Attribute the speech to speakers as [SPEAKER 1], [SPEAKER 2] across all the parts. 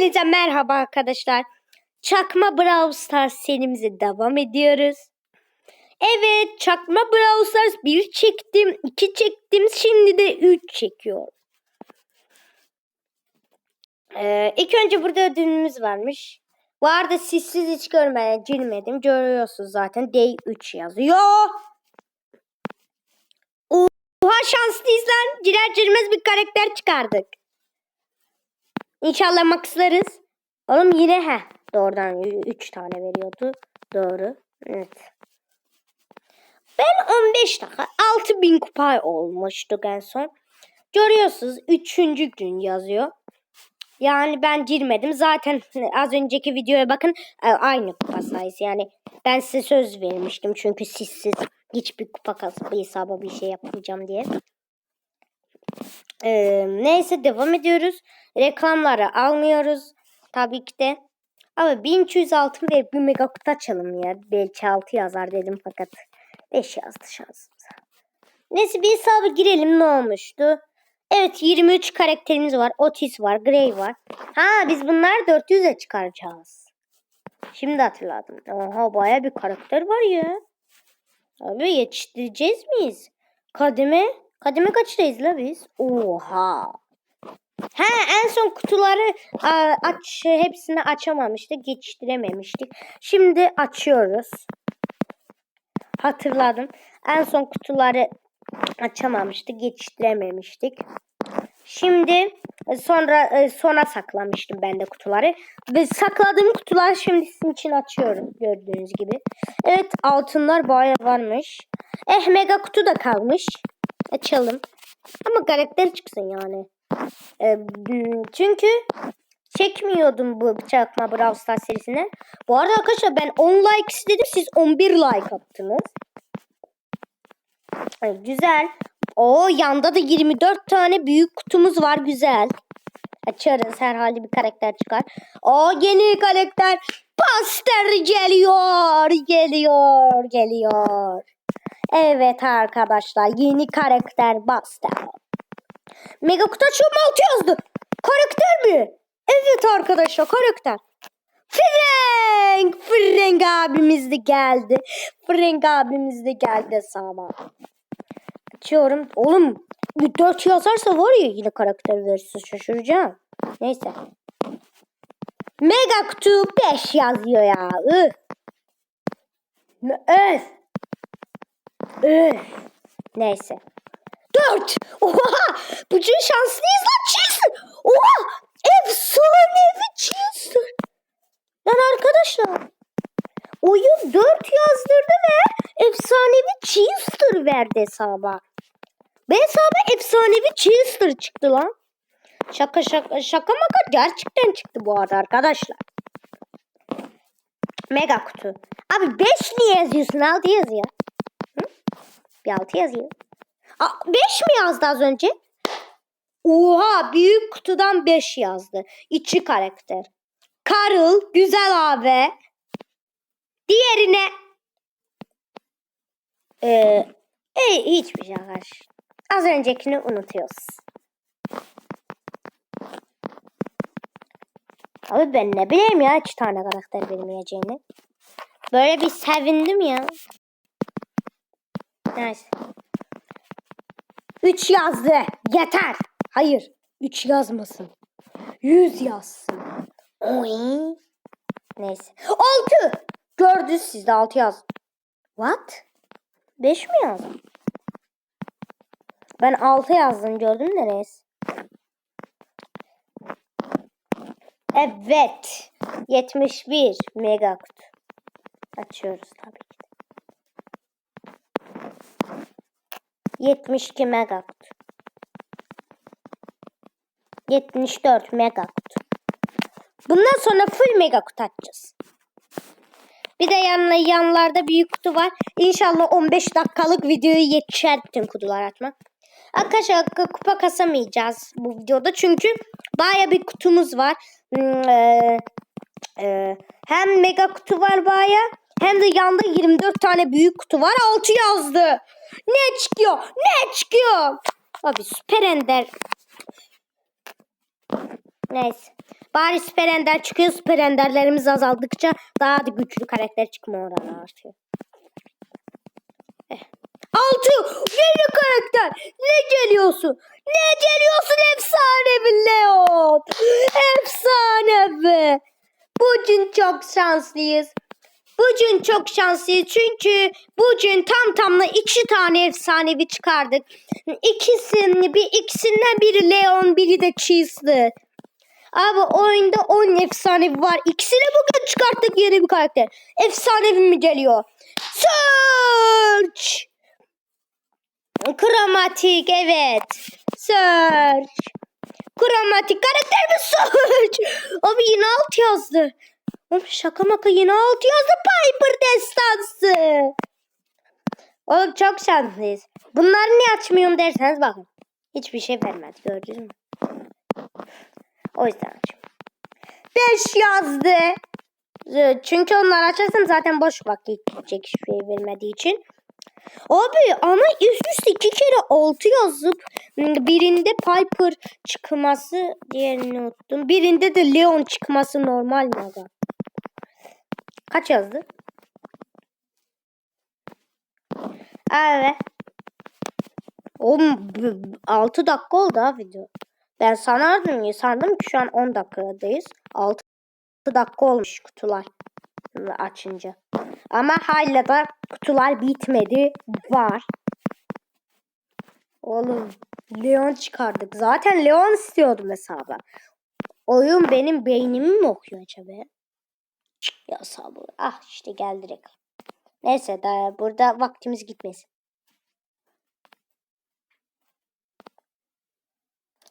[SPEAKER 1] Hepinize merhaba arkadaşlar. Çakma Brawl Stars serimize devam ediyoruz. Evet Çakma Brawl Stars 1 çektim, 2 çektim, şimdi de 3 çekiyorum. Ee, ilk önce burada ödülümüz varmış. Bu arada sizsiz hiç görmeden girmedim. Görüyorsunuz zaten Day 3 yazıyor. Oha şanslıyız lan. Girer girmez bir karakter çıkardık. İnşallah maxlarız. Oğlum yine he. Doğrudan 3 tane veriyordu. Doğru. Evet. Ben 15 dakika 6000 kupa olmuştuk en son. Görüyorsunuz 3. gün yazıyor. Yani ben girmedim. Zaten az önceki videoya bakın e, aynı kupa sayısı. Yani ben size söz vermiştim. Çünkü sizsiz hiçbir kupa kasabı hesabı bir şey yapmayacağım diye. Ee, neyse devam ediyoruz. Reklamları almıyoruz. Tabii ki de. Ama 1200 altın verip bir mega kutu açalım ya. Belki 6 yazar dedim fakat 5 yazdı şansımıza. Neyse bir hesaba girelim ne olmuştu. Evet 23 karakterimiz var. Otis var. Gray var. Ha biz bunlar 400'e çıkaracağız. Şimdi hatırladım. Oha baya bir karakter var ya. Abi yetiştireceğiz miyiz? Kademe Kademe kaçtayız la biz? Oha. He en son kutuları a, aç hepsini açamamıştık, geçiştirememiştik. Şimdi açıyoruz. Hatırladım. En son kutuları açamamıştık, geçiştirememiştik. Şimdi e, sonra e, sona saklamıştım ben de kutuları. Ve sakladığım kutular şimdi sizin için açıyorum gördüğünüz gibi. Evet altınlar bayağı varmış. Eh mega kutu da kalmış. Açalım. Ama karakter çıksın yani. Ee, çünkü çekmiyordum bu çakma Brawl Stars serisine. Bu arada arkadaşlar ben 10 like istedim. Siz 11 like attınız. Ay, güzel. O yanda da 24 tane büyük kutumuz var. Güzel. Açarız. Herhalde bir karakter çıkar. O yeni karakter. Paster geliyor. Geliyor. Geliyor. Evet arkadaşlar yeni karakter Buster. Mega açıyorum altı yazdı. Karakter mi? Evet arkadaşlar karakter. Frank! Frank abimiz de geldi. Frank abimiz de geldi sama. Açıyorum. Oğlum bir dört yazarsa var ya yine karakter verirse şaşıracağım. Neyse. Mega kutu 5 yazıyor ya. Üh. Öf. Öf. Neyse. Dört. Oha. Bugün şanslıyız lan Chester. Oha. Efsanevi Chester. Lan arkadaşlar. Oyun dört yazdırdı ve efsanevi Chester verdi hesaba. Ve hesaba efsanevi Chester çıktı lan. Şaka şaka şaka maka gerçekten çıktı bu arada arkadaşlar. Mega kutu. Abi 5 niye yazıyorsun? 6 yaz ya. Bir altı yazayım. Aa, beş mi yazdı az önce? Oha büyük kutudan beş yazdı. İçi karakter. Karıl güzel abi. Diğerine ee, e, hiçbir şey var. Az öncekini unutuyoruz. Abi ben ne bileyim ya iki tane karakter vermeyeceğini. Böyle bir sevindim ya. Neyse. 3 yazdı. Yeter. Hayır. 3 yazmasın. 100 yazsın. Neyse. 6. Gördünüz siz de 6 yaz. What? 5 mi yazdım? Ben 6 yazdım gördün mü reis? Evet. 71 mega kutu. Açıyoruz tabii 72 mega kutu. 74 mega kutu. Bundan sonra full mega kutu açacağız. Bir de yanına yanlarda büyük kutu var. İnşallah 15 dakikalık videoyu yetişer bütün kutular açmak. Arkadaşlar kupa kasamayacağız bu videoda çünkü baya bir kutumuz var. Hmm, e, e, hem mega kutu var baya hem de yanda 24 tane büyük kutu var. 6 yazdı. Ne çıkıyor? Ne çıkıyor? Abi süper ender. Neyse. Bari süper ender çıkıyor. Süper enderlerimiz azaldıkça daha da güçlü karakter çıkma oranı artıyor. Eh. Altı yeni karakter. Ne geliyorsun? Ne geliyorsun efsanevi Leon? Efsanevi. Bugün çok şanslıyız. Bugün çok şanslıyız çünkü bugün tam tamla iki tane efsanevi çıkardık. İkisini bir ikisinden biri Leon biri de Cheese'di. Abi oyunda 10 efsanevi var. İkisini bugün çıkarttık yeni bir karakter. Efsanevi mi geliyor? Search! Kromatik evet. Search. Kromatik karakter mi Search? Abi yine alt yazdı. Oğlum şaka maka yine alt yazdı Piper destansı. Oğlum çok şanslıyız. Bunları niye açmıyorum derseniz bakın. Hiçbir şey vermedi gördünüz mü? O yüzden açıyorum. 5 yazdı. Çünkü onları açarsam zaten boş vakit gidecek hiçbir şey vermediği için. Abi ama üst üste iki kere 6 yazıp birinde Piper çıkması diğerini unuttum. Birinde de Leon çıkması normal mi aga? Kaç yazdı? Evet. Oğlum 6 dakika oldu ha video. Ben sanardım ya sandım ki şu an 10 dakikadayız. 6 dakika olmuş kutular açınca. Ama hala da kutular bitmedi. Var. Oğlum Leon çıkardık. Zaten Leon istiyordum hesaba. Oyun benim beynimi mi okuyor acaba? Ya sabır. Ah işte geldi reklam. Neyse daha burada vaktimiz gitmesin.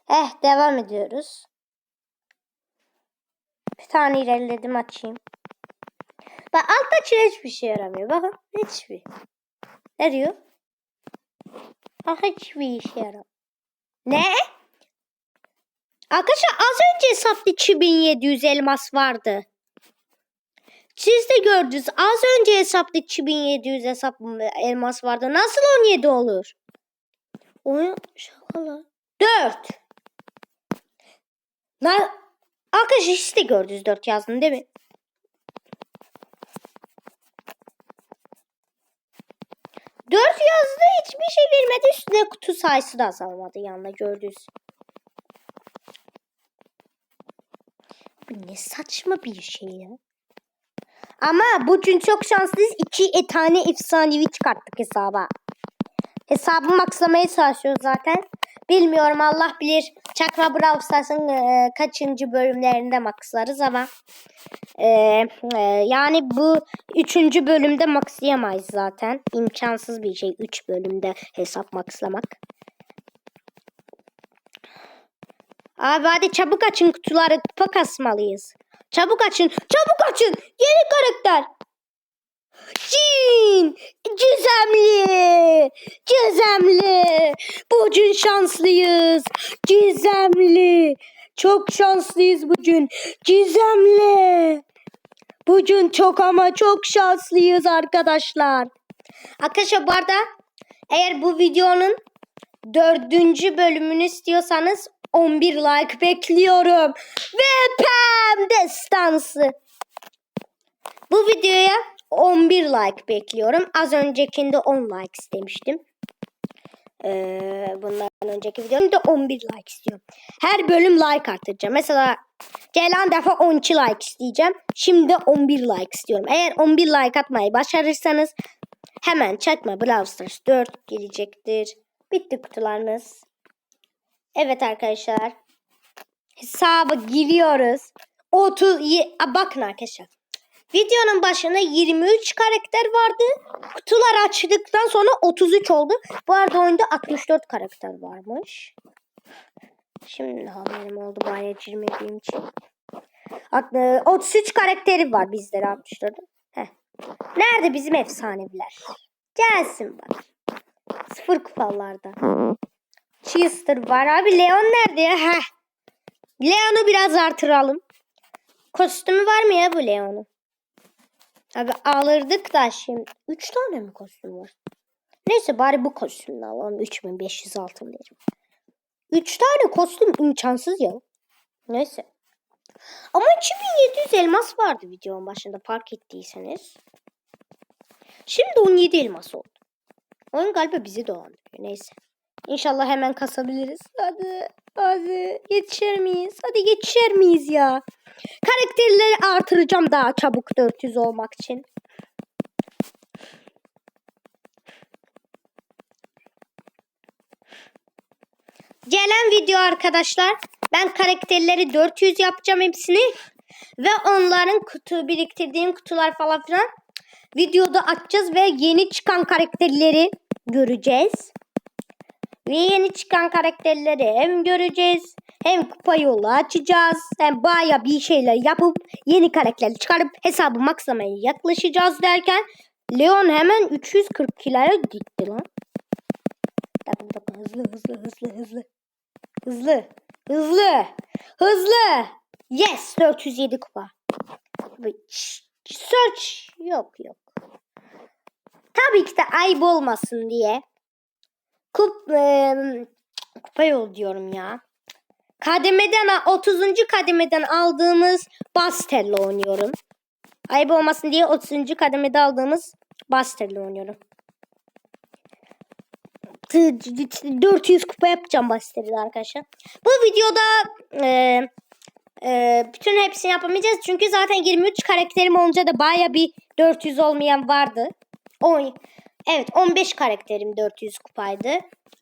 [SPEAKER 1] Eh devam ediyoruz. Bir tane ilerledim açayım. Bak altta çile hiçbir şey yaramıyor. Bakın hiçbir. Ne diyor? Bak hiçbir işe yaramıyor. Ne? Arkadaşlar az önce hesapta 2700 elmas vardı. Siz de gördünüz. Az önce hesapta 2700 hesap elmas vardı. Nasıl 17 olur? Oyun şakalar. 4. Na Arkadaşlar siz gördünüz 4 yazdım değil mi? Dört yazdı hiçbir şey vermedi. Üstüne kutu sayısı da azalmadı yanında gördünüz. Bu ne saçma bir şey ya. Ama bugün çok şanslıyız. İki e, tane efsanevi çıkarttık hesaba. Hesabı makslamaya çalışıyoruz zaten. Bilmiyorum Allah bilir. Çakma Brawl Stars'ın e, kaçıncı bölümlerinde makslarız ama e, e, yani bu üçüncü bölümde maksayamayız zaten. İmkansız bir şey üç bölümde hesap makslamak. Abi hadi çabuk açın kutuları kupa kasmalıyız. Çabuk açın. Çabuk açın. Yeni karakter. Cin. Gizemli. Gizemli. Bugün şanslıyız. Gizemli. Çok şanslıyız bugün. Gizemli. Bugün çok ama çok şanslıyız arkadaşlar. Arkadaşlar bu arada eğer bu videonun dördüncü bölümünü istiyorsanız 11 like bekliyorum. Ve Pem destansı. Bu videoya 11 like bekliyorum. Az öncekinde 10 like istemiştim. Ee, bundan önceki videomda 11 like istiyorum. Her bölüm like artıracağım. Mesela gelen defa 12 like isteyeceğim. Şimdi 11 like istiyorum. Eğer 11 like atmayı başarırsanız hemen çakma Brawl Stars 4 gelecektir. Bitti kutularınız. Evet arkadaşlar. Hesaba giriyoruz. 30 bakın arkadaşlar. Videonun başında 23 karakter vardı. Kutular açtıktan sonra 33 oldu. Bu arada oyunda 64 karakter varmış. Şimdi haberim oldu bayağı girmediğim için. 33 karakteri var bizde 64. Heh. Nerede bizim efsaneviler? Gelsin bak. Sıfır kupalarda. Chester var. Abi Leon nerede ya? Heh. Leon'u biraz artıralım. Kostümü var mı ya bu Leon'un? Abi alırdık da şimdi. 3 tane mi kostüm var? Neyse bari bu kostümünü alalım. 3500 altın verim. 3 tane kostüm imkansız ya. Neyse. Ama 2700 elmas vardı videonun başında fark ettiyseniz. Şimdi 17 elmas oldu. Oyun galiba bizi dolandırıyor. Neyse. İnşallah hemen kasabiliriz. Hadi. Hadi. Yetişir miyiz? Hadi yetişir miyiz ya? Karakterleri artıracağım daha çabuk 400 olmak için. Gelen video arkadaşlar. Ben karakterleri 400 yapacağım hepsini. Ve onların kutu biriktirdiğim kutular falan filan videoda açacağız ve yeni çıkan karakterleri göreceğiz. Ve yeni çıkan karakterleri hem göreceğiz hem kupa yolu açacağız. Hem baya bir şeyler yapıp yeni karakterleri çıkarıp hesabı makslamaya yaklaşacağız derken Leon hemen 340 kiloya gitti lan. Bir dakika. Hızlı hızlı hızlı hızlı. Hızlı. Hızlı. Hızlı. Yes 407 kupa. Search yok yok. Tabii ki de ayıp olmasın diye. Kup, e, kupa yol diyorum ya. Kademeden 30. kademeden aldığımız Buster'la oynuyorum. Ayıp olmasın diye 30. kademede aldığımız Buster'la oynuyorum. 400 kupa yapacağım Buster'la arkadaşlar. Bu videoda e, e, bütün hepsini yapamayacağız. Çünkü zaten 23 karakterim olunca da baya bir 400 olmayan vardı. O, evet 15 karakterim 400 kupaydı.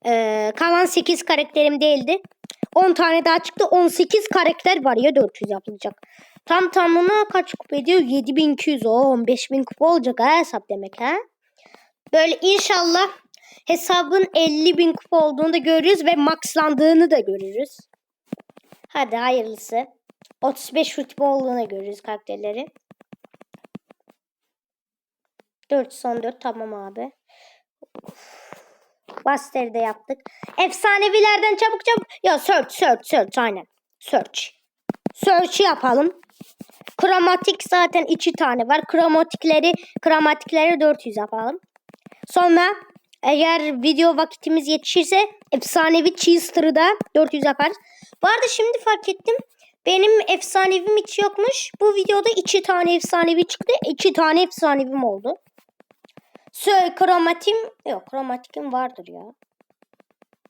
[SPEAKER 1] E, kalan 8 karakterim değildi. 10 tane daha çıktı. 18 karakter var ya 400 yapılacak. Tam tamına kaç kupa ediyor? 7200 o 15000 kupa olacak ha hesap demek ha. Böyle inşallah hesabın 50.000 kupa olduğunu da görürüz ve maxlandığını da görürüz. Hadi hayırlısı. 35 rütbe olduğunu görürüz karakterleri. 414 tamam abi. Buster'ı da yaptık. Efsanevilerden çabuk çabuk. Ya search search search aynen. Search. Search yapalım. Kromatik zaten iki tane var. Kromatikleri kromatikleri 400 yapalım. Sonra eğer video vakitimiz yetişirse efsanevi Cheester'ı da 400 yaparız. Bu arada şimdi fark ettim. Benim efsanevim hiç yokmuş. Bu videoda iki tane efsanevi çıktı. iki tane efsanevim oldu. Söyle kromatim. Yok kromatikim vardır ya.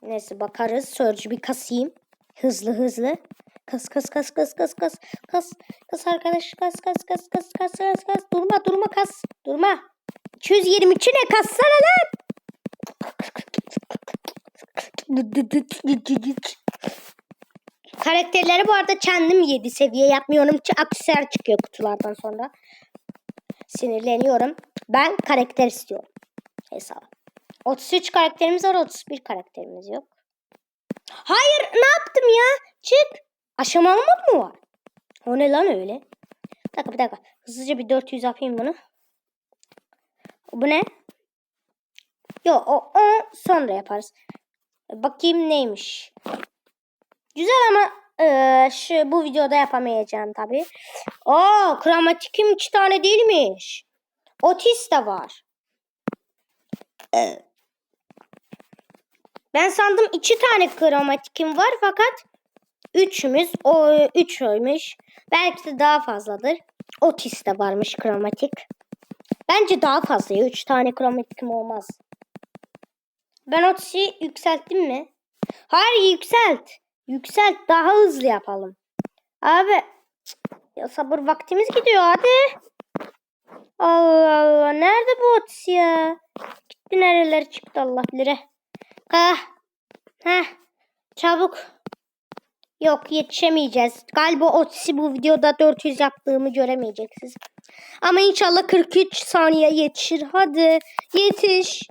[SPEAKER 1] Neyse bakarız. Surge bir kasayım. Hızlı hızlı. Kas kas kas kas kas kas kas kas arkadaş kas kas kas kas kas kas kas durma durma kas durma 223 ne kassana lan Karakterleri bu arada kendim 7 seviye yapmıyorum ki aksesuar çıkıyor kutulardan sonra. Sinirleniyorum. Ben karakter istiyorum. Hesap. 33 karakterimiz var 31 karakterimiz yok. Hayır ne yaptım ya? Çık. Aşamalı mod mu var? O ne lan öyle? Bir dakika bir dakika. Hızlıca bir 400 yapayım bunu. Bu ne? Yok o, o sonra yaparız. Bakayım neymiş. Güzel ama e, şu bu videoda yapamayacağım tabi. Oo kromatikim iki tane değilmiş. Otis de var. E, Ben sandım iki tane kromatikim var fakat üçümüz o üçüymüş. Belki de daha fazladır. Otis de varmış kromatik. Bence daha fazla. Üç tane kromatikim olmaz. Ben Otis'i yükselttim mi? Hayır yükselt. Yükselt daha hızlı yapalım. Abi ya sabır vaktimiz gidiyor hadi. Allah Allah nerede bu Otis ya? Gitti nereler çıktı Allah bilir. Ha. Ha. Çabuk. Yok yetişemeyeceğiz. Galiba Otis'i bu videoda 400 yaptığımı göremeyeceksiniz. Ama inşallah 43 saniye yetişir. Hadi yetiş.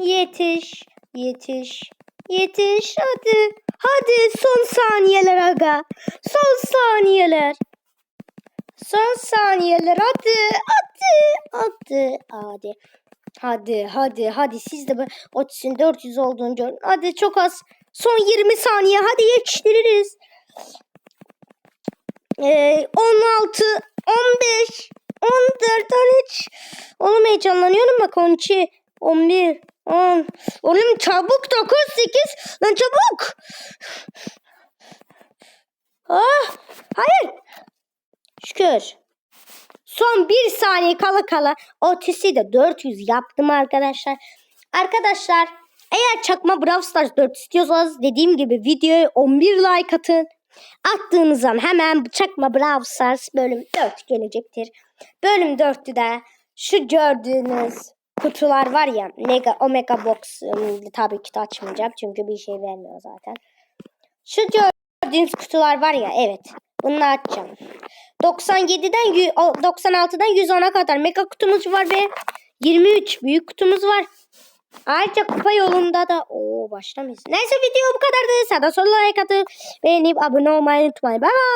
[SPEAKER 1] Yetiş. Yetiş. Yetiş. Hadi. Hadi son saniyeler aga. Son saniyeler. Son saniyeler hadi. Hadi. Hadi. Hadi. Hadi hadi hadi siz de Otis'in 400 olduğunu görün. Hadi çok az. Son 20 saniye hadi yetiştiririz. Ee, 16, 15, 14, 13. Oğlum heyecanlanıyorum bak 12, 11, 10. Oğlum çabuk 9, 8. Lan çabuk. Ah, hayır. Şükür. Son bir saniye kala kala Otis'i de 400 yaptım arkadaşlar. Arkadaşlar eğer çakma Brawl Stars 4 istiyorsanız dediğim gibi videoya 11 like atın. Attığınız zaman hemen çakma Brawl Stars bölüm 4 gelecektir. Bölüm 4'tü de şu gördüğünüz kutular var ya Mega Omega Box tabii ki de açmayacağım çünkü bir şey vermiyor zaten. Şu gördüğünüz kutular var ya evet bunu açacağım. 97'den yü- o, 96'dan 110'a kadar mega kutumuz var ve 23 büyük kutumuz var. Ayrıca kupa yolunda da o başlamayız. Neyse video bu kadardı. Sağda sola like atıp beğenip abone olmayı unutmayın. Bye bye.